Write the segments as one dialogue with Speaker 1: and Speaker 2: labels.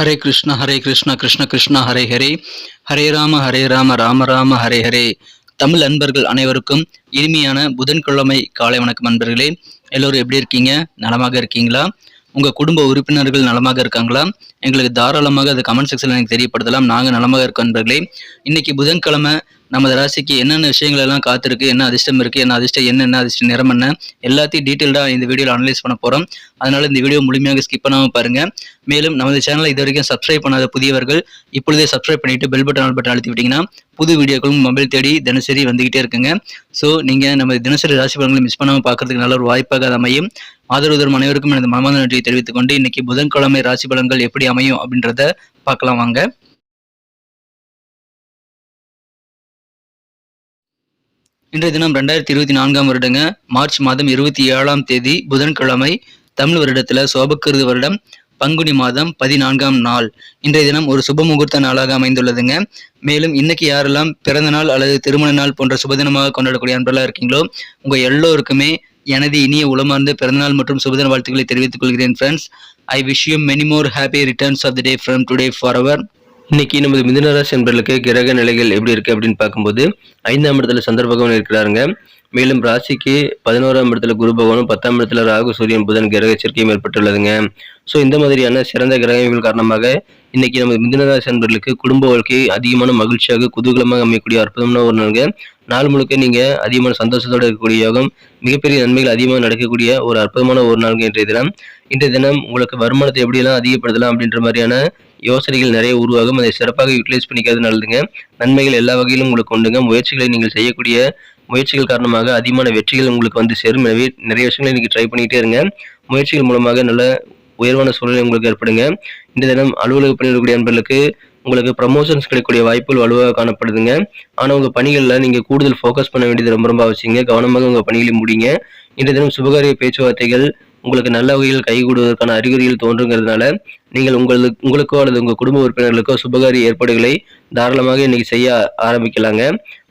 Speaker 1: ஹரே கிருஷ்ண ஹரே கிருஷ்ண கிருஷ்ண கிருஷ்ண ஹரே ஹரே. ஹரே ராம ஹரே ராம ராம ராம ஹரே ஹரே. தமிழ் அன்பர்கள் அனைவருக்கும் இனிமையான புதன்கிழமை காலை வணக்கம் அன்பர்களே. எல்லோரும் எப்படி இருக்கீங்க? நலமாக இருக்கீங்களா? உங்கள் குடும்ப உறுப்பினர்கள் நலமாக இருக்காங்களா? எங்களுக்கு தாராளமாக அது கமெண்ட் செக்ஷனில் எனக்கு தெரியப்படுத்தலாம். நாங்கள் நலமாக இருக்கோம் அன்பர்களே. இன்னைக்கு புதன்கிழமை நமது ராசிக்கு என்னென்ன விஷயங்கள் எல்லாம் காத்திருக்கு என்ன அதிர்ஷ்டம் இருக்குது என்ன அதிர்ஷ்டம் என்னென்ன அதிர்ஷ்டம் நிறம் என்ன எல்லாத்தையும் டீட்டெயில்டாக இந்த வீடியோவில் அனலைஸ் பண்ண போகிறோம் அதனால இந்த வீடியோ முழுமையாக ஸ்கிப் பண்ணாமல் பாருங்க. மேலும் நமது சேனலை இது வரைக்கும் சப்ஸ்கிரைப் பண்ணாத புதியவர்கள் இப்பொழுதே சப்ஸ்கிரைப் பண்ணிட்டு பெல் பட்டன் ஆல் பட்டன் அழுத்தி விட்டீங்கன்னா புது வீடியோக்களும் மொபைல் தேடி தினசரி வந்துகிட்டே இருக்குங்க. ஸோ நீங்கள் நம்ம தினசரி ராசி பலன்களை மிஸ் பண்ணாமல் பார்க்கறதுக்கு நல்ல ஒரு வாய்ப்பாக அது அமையும். ஆதரவுதரும் அனைவருக்கும் எனது மனமார்ந்த நன்றியை தெரிவித்துக் கொண்டு இன்னைக்கு புதன்கிழமை ராசி பலன்கள் எப்படி அமையும் அப்படின்றத பார்க்கலாம் வாங்க. இன்றைய தினம் ரெண்டாயிரத்தி இருபத்தி நான்காம் வருடங்க. மார்ச் மாதம் இருபத்தி ஏழாம் தேதி புதன்கிழமை தமிழ் வருடத்துல சோபக்கிருது வருடம் பங்குனி மாதம் பதினான்காம் நாள். இன்றைய தினம் ஒரு சுப முகூர்த்த நாளாக அமைந்துள்ளதுங்க. மேலும் இன்னைக்கு யாரெல்லாம் பிறந்த நாள் அல்லது திருமண நாள் போன்ற சுபதினமாக கொண்டாடக்கூடிய அன்பெல்லாம் இருக்கீங்களோ உங்க எல்லோருக்குமே எனது இனிய உளமார்ந்த பிறந்தநாள் மற்றும் சுபதின வாழ்த்துக்களை தெரிவித்துக் கொள்கிறேன் friends I wish you many more happy returns of the day from today for our இன்னைக்கு நமது மிதுனராசி என்பர்களுக்கு கிரக நிலைகள் எப்படி இருக்கு அப்படின்னு பார்க்கும்போது ஐந்தாம் இடத்துல சந்திர பகவான் இருக்கிறாருங்க. மேலும் ராசிக்கு பதினோராம் இடத்துல குரு பகவானும் பத்தாம் இடத்துல ராகு சூரியன் புதன் கிரக சேர்க்கையும் ஏற்பட்டுள்ளதுங்க. ஸோ இந்த மாதிரியான சிறந்த கிரகங்கள் காரணமாக இன்னைக்கு நமது மிதுனராசி என்பர்களுக்கு குடும்ப வாழ்க்கை அதிகமான மகிழ்ச்சியாக குதூகலமாக அமையக்கூடிய அற்புதமான ஒரு நாளுங்க. நாள் முழுக்க நீங்கள் அதிகமான சந்தோஷத்தோடு இருக்கக்கூடிய யோகம் மிகப்பெரிய நன்மைகள் அதிகமாக நடக்கக்கூடிய ஒரு அற்புதமான ஒரு நாள் இன்றைய தினம். இன்றைய தினம் உங்களுக்கு வருமானத்தை எப்படியெல்லாம் அதிகப்படுத்தலாம் அப்படின்ற மாதிரியான யோசனைகள் நிறைய உருவாகும். அதை சிறப்பாக யூட்டிலைஸ் பண்ணிக்கிறது நல்லதுங்க. நன்மைகள் எல்லா வகையிலும் உங்களுக்கு உண்டுங்க. முயற்சிகளை நீங்கள் செய்யக்கூடிய முயற்சிகள் காரணமாக அதிகமான வெற்றிகள் உங்களுக்கு வந்து சேரும். எனவே நிறைய விஷயங்களை நீங்கள் ட்ரை பண்ணிகிட்டே இருங்க. முயற்சிகள் மூலமாக நல்ல உயர்வான சூழ்நிலை உங்களுக்கு ஏற்படுங்க. இந்த தினம் அலுவலக பணியிடக்கூடிய நண்பர்களுக்கு உங்களுக்கு ப்ரமோஷன்ஸ் கிடைக்கக்கூடிய வாய்ப்புகள் வலுவாக காணப்படுதுங்க. ஆனால் உங்கள் பணிகளில் நீங்கள் கூடுதல் ஃபோக்கஸ் பண்ண வேண்டியது ரொம்ப ரொம்ப அவசியங்க. கவனமாக உங்கள் பணிகளை முடிங்க. இன்றைய தினம் சுபகாரிய பேச்சுவார்த்தைகள் உங்களுக்கு நல்ல வகையில் கைகூடுவதற்கான அறிகுறிகள் தோன்றுங்கிறதுனால நீங்கள் உங்களுக்கு உங்களுக்கோ அல்லது உங்கள் குடும்ப உறுப்பினர்களுக்கோ சுபகாரிய ஏற்பாடுகளை தாராளமாக இன்னைக்கு செய்ய ஆரம்பிக்கலாங்க.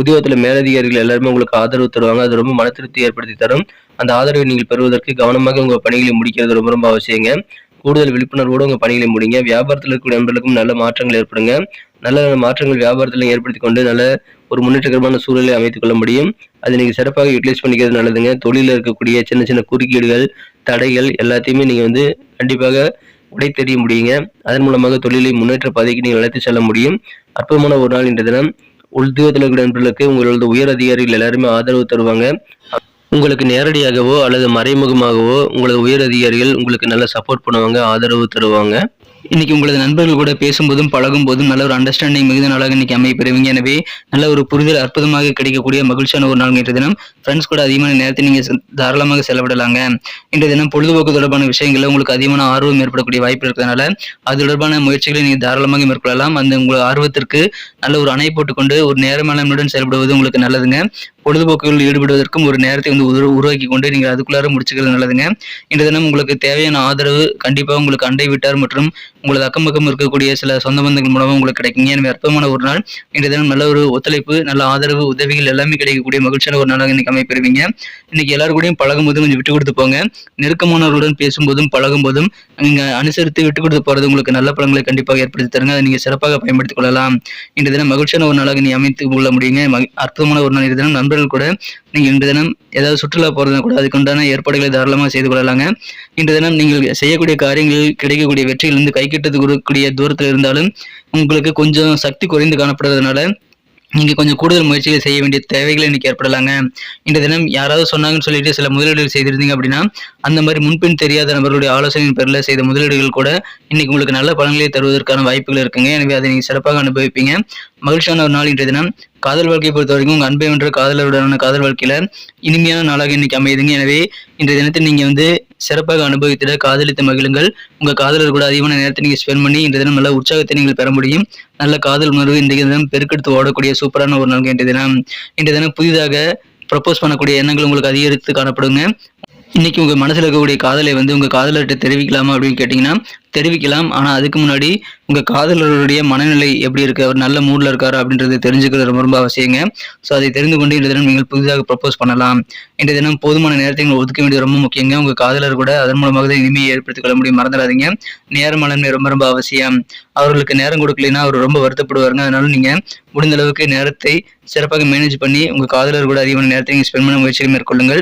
Speaker 1: உத்தியோகத்தில் மேலதிகாரிகள் எல்லாருமே உங்களுக்கு ஆதரவு தருவாங்க. அது ரொம்ப மன திருப்தி ஏற்படுத்தி தரும். அந்த ஆதரவை நீங்கள் பெறுவதற்கு கவனமாக உங்கள் பணிகளை முடிக்கிறது ரொம்ப ரொம்ப அவசியங்க. கூடுதல் விழிப்புணர்வோடு உங்கள் பணிகளை முடிங்க. வியாபாரத்தில் இருக்கக்கூடிய நண்பர்களுக்கும் நல்ல மாற்றங்கள் ஏற்படுங்க. நல்ல நல்ல மாற்றங்கள் வியாபாரத்தில் ஏற்படுத்தி கொண்டு நல்ல ஒரு முன்னேற்றகரமான சூழலை அமைத்துக் கொள்ள முடியும். அதை நீங்கள் சிறப்பாக யூட்டிலைஸ் பண்ணிக்கிறது நல்லதுங்க. தொழிலில் இருக்கக்கூடிய சின்ன சின்ன குறுக்கீடுகள் தடைகள் எல்லாத்தையுமே நீங்கள் வந்து கண்டிப்பாக உடை தெரிய முடியுங்க. அதன் மூலமாக தொழிலை முன்னேற்ற பாதைக்கு நீங்கள் அழைத்து செல்ல முடியும். அற்புதமான ஒரு நாள் இன்றைய தினம். உத்தியோகத்தில் இருக்கிற நண்பர்களுக்கு உங்களோட உயர் அதிகாரிகள் எல்லாருமே ஆதரவு தருவாங்க. உங்களுக்கு நேரடியாகவோ அல்லது மறைமுகமாகவோ உங்களது உயர் அதிகாரிகள் உங்களுக்கு நல்ல சப்போர்ட் பண்ணுவாங்க ஆதரவு தருவாங்க. இன்னைக்கு உங்களது நண்பர்கள் கூட பேசும்போதும் பழகும் போதும் நல்ல ஒரு அண்டர்ஸ்டாண்டிங் மிகுந்த நாளாக இன்னைக்கு அமைய பெறுவீங்க. எனவே நல்ல ஒரு புரிதல் அற்புதமாக கிடைக்கக்கூடிய மகிழ்ச்சியான ஒரு நாள் தினம். ஃப்ரெண்ட்ஸ் கூட அதிகமான நேரத்தை நீங்கள் தாராளமாக செலவிடலாங்க. இன்றைய தினம் பொழுதுபோக்கு தொடர்பான விஷயங்களில் உங்களுக்கு அதிகமான ஆர்வம் ஏற்படக்கூடிய வாய்ப்பு இருக்கிறதுனால அது தொடர்பான முயற்சிகளை நீங்கள் தாராளமாக மேற்கொள்ளலாம். அந்த உங்கள் ஆர்வத்திற்கு நல்ல ஒரு அணை போட்டுக்கொண்டு ஒரு நேரமானமுடன் செயல்படுவது உங்களுக்கு நல்லதுங்க. பொழுதுபோக்குகளில் ஈடுபடுவதற்கும் ஒரு நேரத்தை வந்து உரு- உருவாக்கி கொண்டு நீங்கள் அதுக்குள்ளார முடிச்சுக்கிறது நல்லதுங்க. இன்றைய தினம் உங்களுக்கு தேவையான ஆதரவு கண்டிப்பாக உங்களுக்கு அண்டை வீட்டார் மற்றும் உங்களது அக்கம் பக்கம் இருக்கக்கூடிய சில சொந்த பந்தங்கள் மூலமாக உங்களுக்கு கிடைக்குங்க. எனவே அற்பமான ஒரு நாள். இன்றைய தினம் நல்ல ஒரு ஒத்துழைப்பு நல்ல ஆதரவு உதவிகள் எல்லாமே கிடைக்கக்கூடிய மகிழ்ச்சியான ஒரு நாளாக இன்னைக்கு அமைப்பெறுவீங்க இன்னைக்கு எல்லாரும் கூடயும் பழகும் போதும் கொஞ்சம் விட்டு கொடுத்து போங்க. நெருக்கமானவர்களுடன் பேசும்போதும் பழகும் போதும் நீங்க அனுசரித்து விட்டு கொடுத்து போறது உங்களுக்கு நல்ல பழங்களை கண்டிப்பாக ஏற்படுத்தி தருங்க. அதை நீங்க சிறப்பாக பயன்படுத்திக் கொள்ளலாம். இன்று தினம் மகிழ்ச்சியான ஒரு நாளாக நீ அமைத்துக் கொள்ள முடியுங்க. அற்புதமான ஒரு நாள் இன்று தினம். நண்பர்கள் கூட நீங்க இன்று தினம் ஏதாவது சுற்றுலா போறதுனா கூட அதுக்குண்டான ஏற்பாடுகளை தாராளமாக செய்து கொள்ளலாங்க. இன்று தினம் நீங்கள் செய்யக்கூடிய காரியங்களில் கிடைக்கக்கூடிய வெற்றியிலிருந்து கைக்கிட்டது கொடுக்கக்கூடிய தூரத்தில் இருந்தாலும் உங்களுக்கு கொஞ்சம் சக்தி குறைந்து காணப்படுறதுனால நீங்க கொஞ்சம் கூடுதல் முயற்சிகள் செய்ய வேண்டிய தேவைகள் இன்னைக்கு ஏற்படலாங்க. இந்த தினம் யாராவது சொன்னாங்கன்னு சொல்லிட்டு சில முதலீடுகள் செய்திருந்தீங்க அப்படின்னா அந்த மாதிரி முன்பின் தெரியாத நபர்களுடைய ஆலோசனையின் பேரில் செய்த முதலீடுகள் கூட இன்னைக்கு உங்களுக்கு நல்ல பலன்களை தருவதற்கான வாய்ப்புகள் இருக்குங்க. எனவே அதை நீங்க சிறப்பாக அனுபவிப்பீங்க. மகிழ்ச்சியான ஒரு நாள் இன்றைய தினம். காதல் வாழ்க்கையை பொறுத்த வரைக்கும் உங்கள் அன்பை வென்ற காதலருடனான காதல் வாழ்க்கையில் இனிமையான நாளாக இன்னைக்கு அமையுதுங்க. எனவே இன்றைய தினத்தை நீங்கள் வந்து சிறப்பாக அனுபவித்திட காதலித்து மகிழுங்கள். உங்கள் காதலர் கூட அதிகமான நேரத்தை நீங்கள் ஸ்பெண்ட் பண்ணி இன்றைய தினம் நல்ல உற்சாகத்தை நீங்கள் பெற முடியும். நல்ல காதல் உணர்வு இன்றைய தினம் பெருக்கெடுத்து ஓடக்கூடிய சூப்பரான ஒரு நாள் இன்றைய தினம். இன்றைய தினம் புதிதாக ப்ரப்போஸ் பண்ணக்கூடிய எண்ணங்கள் உங்களுக்கு அதிகரித்து காணப்படுங்க. இன்னைக்கு உங்கள் மனசில் இருக்கக்கூடிய காதலை வந்து உங்கள் காதலர்கிட்ட தெரிவிக்கலாமா அப்படின்னு கேட்டிங்கன்னா தெரிவிக்கலாம். ஆனால் அதுக்கு முன்னாடி உங்கள் காதலருடைய மனநிலை எப்படி இருக்கு? அவர் நல்ல மூடில் இருக்காரு அப்படின்றது தெரிஞ்சுக்கிறது ரொம்ப ரொம்ப அவசியங்க. ஸோ அதை தெரிந்து கொண்டு இன்றைய தினம் நீங்கள் புதிதாக ப்ரப்போஸ் பண்ணலாம். இன்றைய தினம் போதுமான நேரத்தை நீங்கள் ஒதுக்க வேண்டியது ரொம்ப முக்கியங்க. உங்கள் காதலர் கூட அதன் மூலமாக தான் இனிமையை ஏற்படுத்திக் கொள்ள முடியும். மறந்துடாதீங்க. நேரமலன்மை ரொம்ப ரொம்ப அவசியம். அவர்களுக்கு நேரம் கொடுக்கலைன்னா அவர் ரொம்ப வருத்தப்படுவாருங்க. அதனால நீங்கள் முடிந்த அளவுக்கு நேரத்தை சிறப்பாக மேனேஜ் பண்ணி உங்கள் காதலர் கூட அதிகமான நேரத்தை நீங்கள் ஸ்பெண்ட் பண்ண முயற்சிகள் மேற்கொள்ளுங்கள்.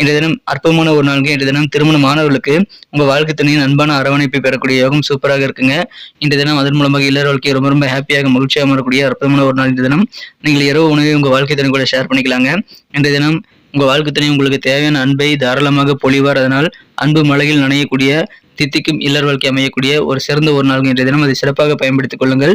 Speaker 1: இன்றைய தினம் அற்புதமான ஒரு நாளுக்கு இன்றைய தினம் திருமணமானவர்களுக்கு உங்கள் வாழ்க்கை தனியின் அன்பான அரவணைப்பை பெறக்கூடிய யோகம் சூப்பராக இருக்குங்க. இந்த தினம் அதன் மூலமாக இல்லற வாழ்க்கையை ரொம்ப ரொம்ப ஹாப்பியாக மகிழ்ச்சியாக மாறக்கூடிய அற்புதமான ஒரு நாள் இந்த தினம். நீங்கள் இரவு உணவை உங்கள் வாழ்க்கை தினம் கூட ஷேர் பண்ணிக்கலாங்க. இந்த தினம் உங்கள் வாழ்க்கை துணை உங்களுக்கு தேவையான அன்பை தாராளமாக பொழிவார். அதனால் அன்பு மலையில் நனையக்கூடிய தித்திக்கும் இல்லர் வாழ்க்கை அமையக்கூடிய ஒரு சிறந்த ஒரு நாள் இன்றைய தினம். அதை சிறப்பாக பயன்படுத்திக் கொள்ளுங்கள்.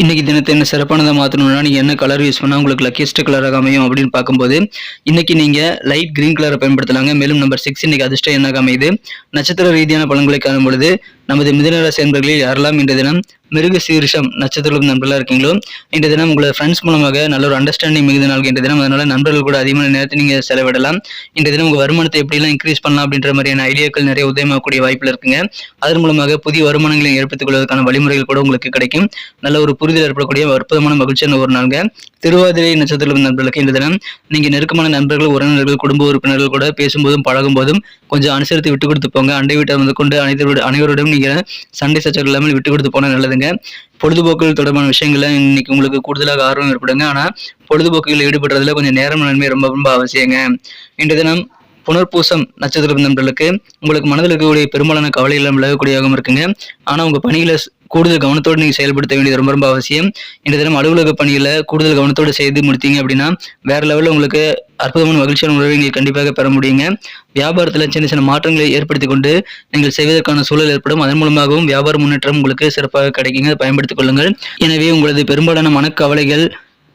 Speaker 1: இன்னைக்கு தினத்தை என்ன சிறப்பானதாக மாற்றணும்னா நீங்கள் என்ன கலர் யூஸ் பண்ணால் உங்களுக்கு லக்கியஸ்ட் கலராக அமையும் அப்படின்னு பார்க்கும்போது இன்னைக்கு நீங்கள் லைட் கிரீன் கலரை பயன்படுத்தலாங்க. மேலும் நம்பர் சிக்ஸ் இன்னைக்கு அதிர்ஷ்டம் என்ன அமையுது? நட்சத்திர ரீதியான பலன்களை காணும் பொழுது நமது மிதனராசி அன்பர்களில் யாரெல்லாம் இன்றைய தினம் மிருக சீரிஷம் நட்சத்திரம் நண்பர்களாக இருக்கீங்களோ இன்றைய தினம் உங்களோட ஃப்ரெண்ட்ஸ் மூலமாக நல்ல ஒரு அண்டர்ஸ்டாண்டிங் மிகுந்த நாள் இன்றைய தினம். அதனால நண்பர்கள் கூட அதிகமான நேரத்தை நீங்கள் செலவிடலாம். இன்றைய தினம் உங்கள் வருமானத்தை எப்படிலாம் இன்க்ரீஸ் பண்ணலாம் அப்படின்ற மாதிரியான ஐடியாக்கள் நிறைய உதயமாகக்கூடிய வாய்ப்பில் இருக்குங்க. அதன் மூலமாக புதிய வருமானங்களை ஏற்படுத்திக் கொள்வதற்கான வழிமுறைகள் கூட உங்களுக்கு கிடைக்கும். நல்ல ஒரு புரிதல் ஏற்படக்கூடிய அற்புதமான மகிழ்ச்சியான ஒரு நாள்ங்க. திருவாதிரை நட்சத்திரம் நண்பர்களுக்கு இந்த தினம் நீங்க நெருக்கமான நண்பர்கள் உறவினர்கள் குடும்ப உறுப்பினர்கள் கூட பேசும்போதும் பழகும் போதும் கொஞ்சம் அனுசரித்து விட்டு கொடுத்து போங்க. அண்டை வீட்டை வந்து கொண்டு அனைத்து அனைவரோடும் நினைக்கிறேன். சண்டை சச்சரவு இல்லாமல் விட்டு கொடுத்து போனால் நல்லதுங்க. பொழுதுபோக்குகள் தொடர்பான விஷயங்கள்ல இன்னைக்கு உங்களுக்கு கூடுதலாக ஆர்வம் ஏற்படுங்க. ஆனால் பொழுதுபோக்குகளில் ஈடுபடுறதுல கொஞ்சம் நேரம் நன்மை ரொம்ப ரொம்ப அவசியங்க. இன்றைய தினம் புனர்பூசம் நட்சத்திர நண்பர்களுக்கு உங்களுக்கு மனதில் இருக்கக்கூடிய பெரும்பாலான கவலைகள் விலகக்கூடியதாகவும் இருக்குங்க. ஆனால் உங்கள் பணிகளை கூடுதல் கவனத்தோடு நீங்கள் செயல்படுத்த வேண்டியது ரொம்ப ரொம்ப அவசியம். இந்த தினம் அலுவலக பணியில் கூடுதல் கவனத்தோடு செய்து முடித்தீங்க அப்படின்னா வேற லெவலில் உங்களுக்கு அற்புதமான மகிழ்ச்சியான உணர்வை நீங்கள் கண்டிப்பாக பெற முடியுங்க. வியாபாரத்தில் சின்ன சின்ன மாற்றங்களை ஏற்படுத்தி கொண்டு நீங்கள் செய்வதற்கான சூழல் ஏற்படும். அதன் மூலமாகவும் வியாபார முன்னேற்றம் உங்களுக்கு சிறப்பாக கிடைக்குங்க. பயன்படுத்திக் கொள்ளுங்கள். எனவே உங்களது பெரும்பாலான மனக்கவலைகள்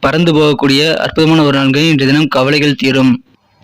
Speaker 1: பறந்து போகக்கூடிய அற்புதமான ஒரு நாள்கள் இன்றைய தினம் கவலைகள் தீரும்.